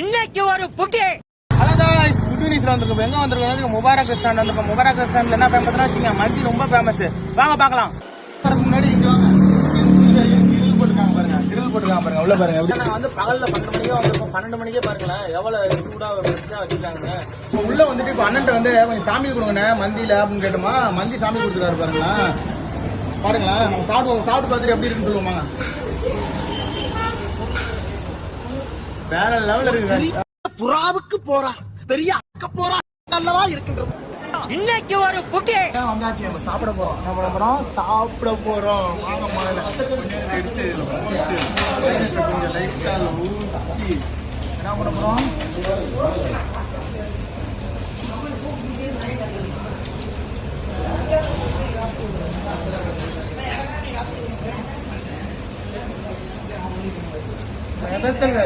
இன்னைக்கு ஒரு புட்டி வந்திருக்கோம் எங்க வந்திருக்கோம் முபாரக் ரெஸ்டாரண்ட் வந்திருக்கோம் முபாரக் ரெஸ்டாரண்ட்ல என்ன ஃபேமஸ்னா வச்சுங்க மந்தி ரொம்ப ஃபேமஸ் வாங்க பார்க்கலாம். அதுக்கு முன்னாடி இங்க வாங்க. கிரில் போட்டுருக்காங்க பாருங்க. கிரில் போட்டுருக்காங்க பாருங்க. உள்ள பாருங்க. நான் வந்து பகல்ல பன்னெண்டு மணிக்கே வந்திருக்கோம். பன்னெண்டு மணிக்கே பாருங்களேன். எவ்வளவு சூடா வச்சிருக்காங்க. இப்போ உள்ள வந்துட்டு இப்போ அண்ணன் வந்து கொஞ்சம் சாமி கொடுங்கண்ணே. மந்தியில அப்படின்னு கேட்டோமா மந்தி சாமி கொடுத்துருக்காரு பாருங்களா பாருங்களேன். நம்ம சாப்பிட்டு சாப்பிட்டு பார்த்துட்டு எப்படி இருக்குன்னு சொல்லுவோமா? வேற லெவல் இருக்கு புறாவுக்கு போறா. பெரிய அக்க போறா. நல்லவா இருக்கின்றது. இன்னைக்கு ஒரு புட்டி வந்தாச்சு நம்ம சாப்பிட போறோம். என்ன பண்ண போறோம்? சாப்பிட போறோம். வாங்க முதல்ல எடுத்து அதுல ஊத்தி. என்ன பண்ண போறோம்? యథార్థంగా